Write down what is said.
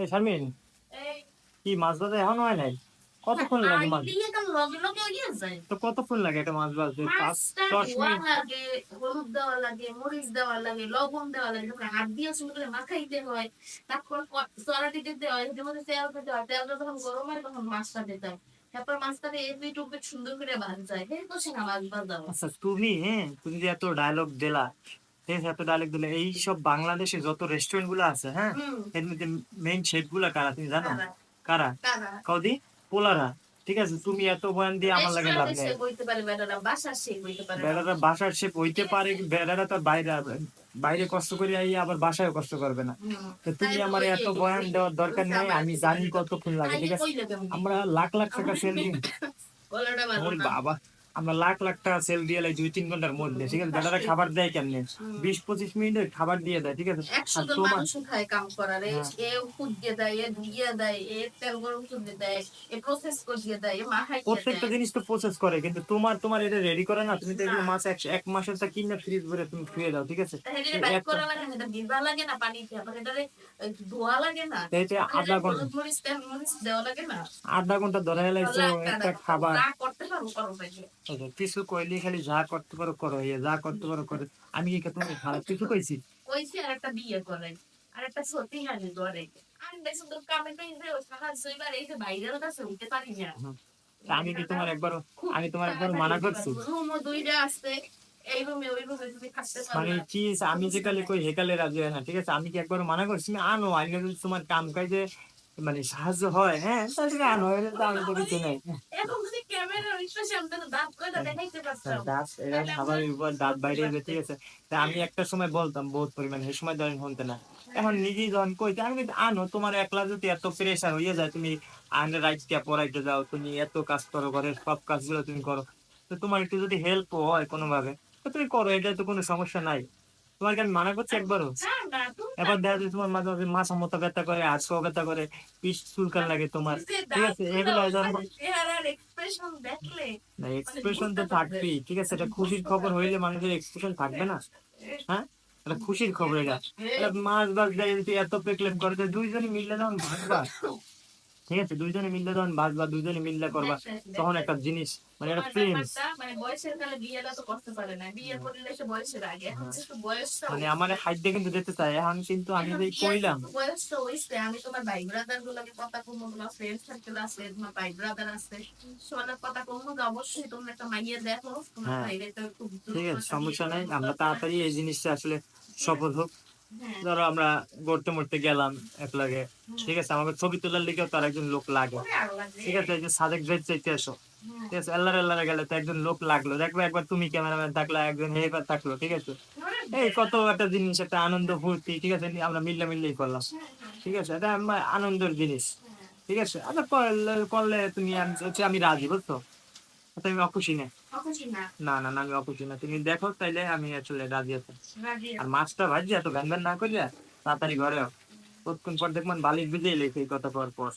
এই শারমিন কি মাছ ভাজা এখন হয় নাই? কতক্ষণ লাগে মাছ? তো কতক্ষণ লাগে একটা মাছ ভাজতে? পাঁচ দশ মিনিট? লাগে হলুদ দেওয়া লাগে মরিচ দেওয়া লাগে লবণ দেওয়া লাগে তারপরে হাত দিয়ে সুন্দর করে মাখাইতে হয় তারপর চড়াটি দিতে হয় এর মধ্যে তেল দিতে হয় তেলটা যখন গরম হয় তখন মাছটা দিতে হয়। তারপর মাছটাকে এপি টুপি সুন্দর করে ভাজ যায় এই তো সেনা মাছ ভাজা আচ্ছা তুমি হ্যাঁ তুমি যে এত ডায়লগ দিলা এত ডায়লগ দিলে এই সব বাংলাদেশে যত রেস্টুরেন্টগুলো আছে হ্যাঁ? এর মধ্যে মেইন শেফগুলা কারা তুমি জানো? কারা? কদি? পোলারা। ঠিক আছে তুমি এত বয়ান দিয়ে আমার লাগে লাভ নেই। বেড়াটা বাসার শেপ হইতে পারে। বেড়াটা তো বাইরে বাইরে কষ্ট করে আই আবার বাসায় কষ্ট করবে না। তো তুমি আমার এত বয়ান দেওয়ার দরকার নেই আমি। জানি কতক্ষণ লাগে ঠিক আছে? আমরা লাখ লাখ টাকা সেল দিই। বাবা। আমরা লাখ লাখ টাকা সেল দিয়ে লাই দুই তিন ঘণ্টার মধ্যে ঠিক আছে? বেটারা খাবার দেয় কেমনে? বিশ পঁচিশ মিনিটে খাবার দিয়ে দেয় ঠিক আছে? আর তোমার খায় কাম করার এ হ্যাঁ। দিয়ে দেয় এ ধুইয়ে দেয় এ তেল গরম করে দেয় এ প্রসেস করে দেয় এ মাখাই প্রত্যেকটা জিনিস তো প্রসেস করে কিন্তু তোমার তোমার এটা রেডি করে না তুমি তো এগুলো। মাছ এক এক মাসের তা কিনে ফ্রিজ ভরে তুমি শুয়ে দাও ঠিক আছে? হেডিরে বাইক করা লাগে না এটা ভিজা লাগে না পানি দিয়ে আবার ওই ধোয়া লাগে না। এইটা আধা ঘণ্টা দেওয়া লাগে না। আধা ঘণ্টা ধরে এলাইছো লাখ একটা। খাবার। আচ্ছা, কিছু কইলে খালি যা করতে পারো করো যা করতে পারো করো। আমি কি তুমি খারাপ কিছু কইছি? কইছি আর একটা বিয়ে আর একটা সত্যি হানি করে। আমি বেশ তো কামে ওই সাহায্য এবার এই কাছে উঠতে পারি না। আমি কি তোমার একবার আমি তোমার একবার মানা করছি? রুমও দুইটা আছে রুমে রুমে মানে চিজ আমি যে কালে কই হেকালে রাজি হয় না ঠিক আছে? আমি কি একবার মানা করছি? তুমি আনো যদি তোমার কাম কাজে মানে সাহায্য হয় হ্যাঁ? আনো তো আমি তো কিছু নেই আছে তা আমি একটা সময় বলতাম বহুত পরিমাণে সেই সময় ধরেন শুনতে না। এখন নিজেই যখন কইতে আমি কিন্তু আনো তোমার একলা যদি এত প্রেশার হয়ে যায় তুমি আনে রাইট কে পড়াইতে যাও তুমি এত কাজ করো ঘরের সব কাজগুলো তুমি করো। তো তোমার একটু যদি হেল্প হয় কোনোভাবে তো তুমি করো এটা তো কোনো সমস্যা নাই। তোমার কেন মানা করছে একবারও? এবার দেখা যায় তোমার মাঝে মাঝে মাথা মতো ব্যথা করে পাও ব্যথা করে পিস চুলকান লাগে তোমার। ঠিক আছে? এগুলো এক্সপ্রেশন না এক্সপ্রেশন তো থাকবেই। ঠিক আছে? এটা খুশির খবর হইলে মানুষের এক্সপ্রেশন থাকবে না। হ্যাঁ? এটা খুশির খবর এটা। মাছ বাস দেয় এত পেকলেম করে তো দুইজনে মিললে তখন ভাগবা ঠিক আছে? দুইজনে মিললে ভাগবা দুইজনে মিললে করবা। তখন একটা জিনিস মানে একটা মানে বয়সের কালে বিয়েটা তো করতে পারে না। বিয়ে করলে সে বয়সের আগে। এখন একটু বয়সটা মানে আমার হাইট দিয়ে কিন্তু যেতে চাই এখন কিন্তু আমি কইলাম বয়সটা হইছে আমি তোমার ভাই ব্রাদার গুলোকে কথা কমো তোমার ফ্রেন্ড সার্কেল আছে তোমার ভাই ব্রাদার আছে। সবার কথা কমো অবশ্যই তোমরা একটা মাইয়ে দেখো। তোমার হ্যাঁ। ভাইরে তো খুব ঠিক আছে সমস্যা নাই। আমরা তাড়াতাড়ি এই জিনিসটা আসলে সফল হোক। হ্যাঁ, ধরো আমরা গড়তে মরতে গেলাম এক লাগে ঠিক আছে? আমাকে ছবি তোলার লিগেও তার একজন লোক লাগে। ঠিক আছে? যে সাদেক ড্রেস চাইতে আসো। হ্যাঁ। ঠিক আছে? আল্লাহর আল্লাহরে গেলে তো একজন লোক লাগল। দেখবে একবার তুমি ক্যামেরাম্যান থাকল একজন হেবার থাকল ঠিক আছে? এই কত একটা জিনিস একটা আনন্দ ফুর্তি ঠিক আছে? আমরা মিললে মিললেই করলাম। ঠিক আছে? এটা আনন্দের জিনিস। ঠিক আছে? আচ্ছা করলে তুমি আমি- আমি রাজি বুঝছ? আমি অখুশি না। না, না না না আমি অখুশি না। তুমি দেখো তাইলে আমি আসলে রাজি আছি। আর মাছটা ভাজি এত ভ্যান ভ্যান না করিয়া তাড়াতাড়ি ঘরে কোন পর দেখবেন বালিশ ভিজেই লেখে এই কথা পর পর।